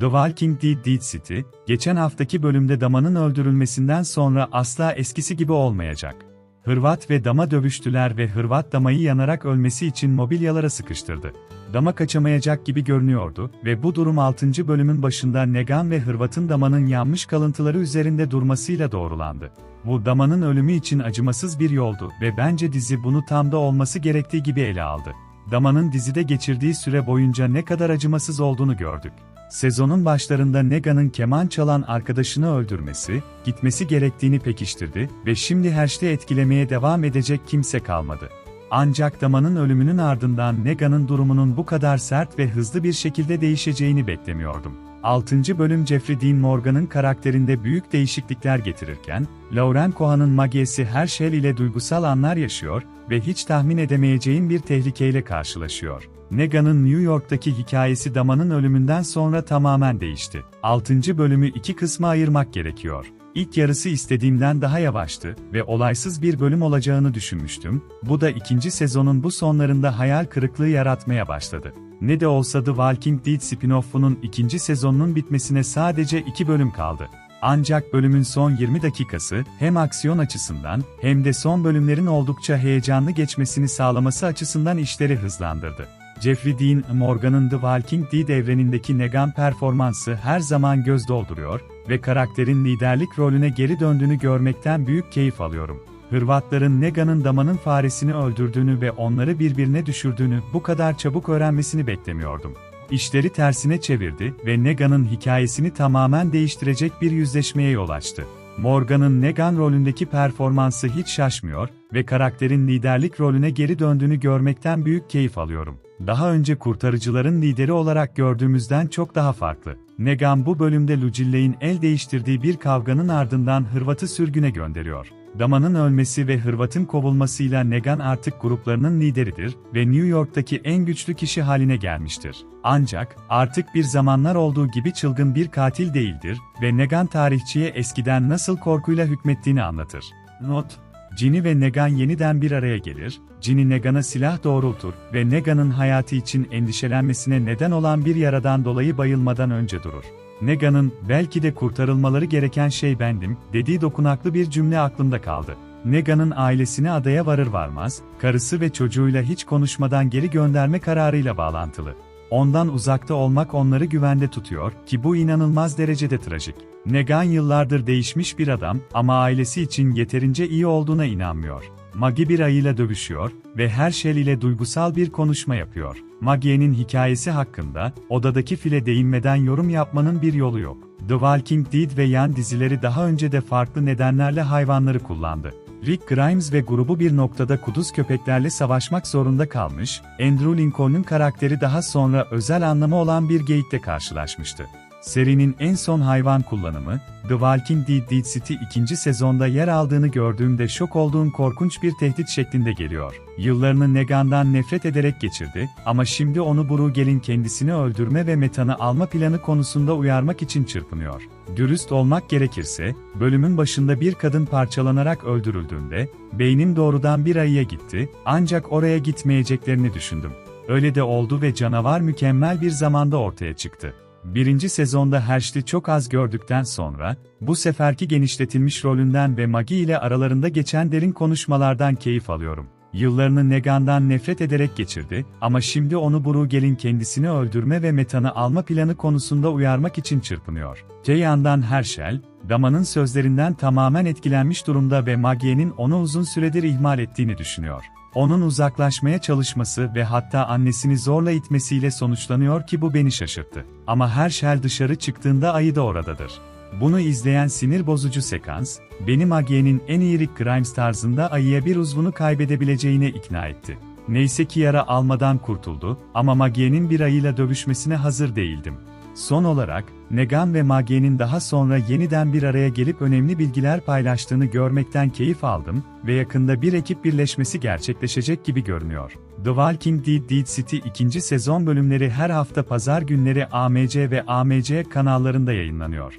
The Walking Dead Dead City, geçen haftaki bölümde Dama'nın öldürülmesinden sonra asla eskisi gibi olmayacak. Hırvat ve Dama dövüştüler ve Hırvat Dama'yı yanarak ölmesi için mobilyalara sıkıştırdı. Dama kaçamayacak gibi görünüyordu ve bu durum 6. bölümün başında Negan ve Hırvat'ın Dama'nın yanmış kalıntıları üzerinde durmasıyla doğrulandı. Bu Dama'nın ölümü için acımasız bir yoldu ve bence dizi bunu tam da olması gerektiği gibi ele aldı. Dama'nın dizide geçirdiği süre boyunca ne kadar acımasız olduğunu gördük. Sezonun başlarında Negan'ın keman çalan arkadaşını öldürmesi, gitmesi gerektiğini pekiştirdi ve şimdi Hersh'te etkilemeye devam edecek kimse kalmadı. Ancak Dama'nın ölümünün ardından Negan'ın durumunun bu kadar sert ve hızlı bir şekilde değişeceğini beklemiyordum. 6. bölüm Jeffrey Dean Morgan'ın karakterinde büyük değişiklikler getirirken, Lauren Cohan'ın magiyesi her şey ile duygusal anlar yaşıyor ve hiç tahmin edemeyeceğin bir tehlikeyle karşılaşıyor. Negan'ın New York'taki hikayesi Dama'nın ölümünden sonra tamamen değişti. 6. bölümü iki kısma ayırmak gerekiyor. İlk yarısı istediğimden daha yavaştı ve olaysız bir bölüm olacağını düşünmüştüm. Bu da ikinci sezonun bu sonlarında hayal kırıklığı yaratmaya başladı. Ne de olsa The Walking Dead spin-off'unun ikinci sezonunun bitmesine sadece iki bölüm kaldı. Ancak bölümün son 20 dakikası hem aksiyon açısından hem de son bölümlerin oldukça heyecanlı geçmesini sağlaması açısından işleri hızlandırdı. Jeffrey Dean Morgan'ın The Walking Dead evrenindeki Negan performansı her zaman göz dolduruyor ve karakterin liderlik rolüne geri döndüğünü görmekten büyük keyif alıyorum. Hırvatların Negan'ın damanın faresini öldürdüğünü ve onları birbirine düşürdüğünü bu kadar çabuk öğrenmesini beklemiyordum. İşleri tersine çevirdi ve Negan'ın hikayesini tamamen değiştirecek bir yüzleşmeye yol açtı. Morgan'ın Negan rolündeki performansı hiç şaşmıyor ve karakterin liderlik rolüne geri döndüğünü görmekten büyük keyif alıyorum. Daha önce kurtarıcıların lideri olarak gördüğümüzden çok daha farklı. Negan bu bölümde Lucille'in el değiştirdiği bir kavganın ardından Hırvat'ı sürgüne gönderiyor. Dama'nın ölmesi ve Hırvat'ın kovulmasıyla Negan artık gruplarının lideridir ve New York'taki en güçlü kişi haline gelmiştir. Ancak, artık bir zamanlar olduğu gibi çılgın bir katil değildir ve Negan tarihçiye eskiden nasıl korkuyla hükmettiğini anlatır. Not Ginny ve Negan yeniden bir araya gelir, Ginny Negan'a silah doğrultur ve Negan'ın hayatı için endişelenmesine neden olan bir yaradan dolayı bayılmadan önce durur. Negan'ın, belki de kurtarılmaları gereken şey bendim, dediği dokunaklı bir cümle aklımda kaldı. Negan'ın ailesini adaya varır varmaz, karısı ve çocuğuyla hiç konuşmadan geri gönderme kararıyla bağlantılı. Ondan uzakta olmak onları güvende tutuyor ki bu inanılmaz derecede trajik. Negan yıllardır değişmiş bir adam ama ailesi için yeterince iyi olduğuna inanmıyor. Maggie bir ayıyla dövüşüyor ve her şey ile duygusal bir konuşma yapıyor. Maggie'nin hikayesi hakkında, odadaki file değinmeden yorum yapmanın bir yolu yok. The Walking Dead ve yan dizileri daha önce de farklı nedenlerle hayvanları kullandı. Rick Grimes ve grubu bir noktada kuduz köpeklerle savaşmak zorunda kalmış, Andrew Lincoln'un karakteri daha sonra özel anlamı olan bir geyikle karşılaşmıştı. Serinin en son hayvan kullanımı, The Walking Dead Dead City ikinci sezonda yer aldığını gördüğümde şok olduğum korkunç bir tehdit şeklinde geliyor. Yıllarını Negan'dan nefret ederek geçirdi ama şimdi onu Brugel'in kendisini öldürme ve metanı alma planı konusunda uyarmak için çırpınıyor. Dürüst olmak gerekirse, bölümün başında bir kadın parçalanarak öldürüldüğünde, beynim doğrudan bir ayıya gitti, ancak oraya gitmeyeceklerini düşündüm. Öyle de oldu ve canavar mükemmel bir zamanda ortaya çıktı. Birinci sezonda Hersh'li çok az gördükten sonra, bu seferki genişletilmiş rolünden ve Maggie ile aralarında geçen derin konuşmalardan keyif alıyorum. Yıllarını Negan'dan nefret ederek geçirdi ama şimdi onu Brugel'in kendisini öldürme ve metanı alma planı konusunda uyarmak için çırpınıyor. Te yandan Herschel, Dama'nın sözlerinden tamamen etkilenmiş durumda ve Maggie'nin onu uzun süredir ihmal ettiğini düşünüyor. Onun uzaklaşmaya çalışması ve hatta annesini zorla itmesiyle sonuçlanıyor ki bu beni şaşırttı. Ama Herschel dışarı çıktığında ayı da oradadır. Bunu izleyen sinir bozucu sekans, beni Maggie'nin en iyi Rick Grimes tarzında ayıya bir uzvunu kaybedebileceğine ikna etti. Neyse ki yara almadan kurtuldu ama Maggie'nin bir ayıyla dövüşmesine hazır değildim. Son olarak, Negan ve Maggie'nin daha sonra yeniden bir araya gelip önemli bilgiler paylaştığını görmekten keyif aldım ve yakında bir ekip birleşmesi gerçekleşecek gibi görünüyor. The Walking Dead Dead City ikinci sezon bölümleri her hafta pazar günleri AMC ve AMC kanallarında yayınlanıyor.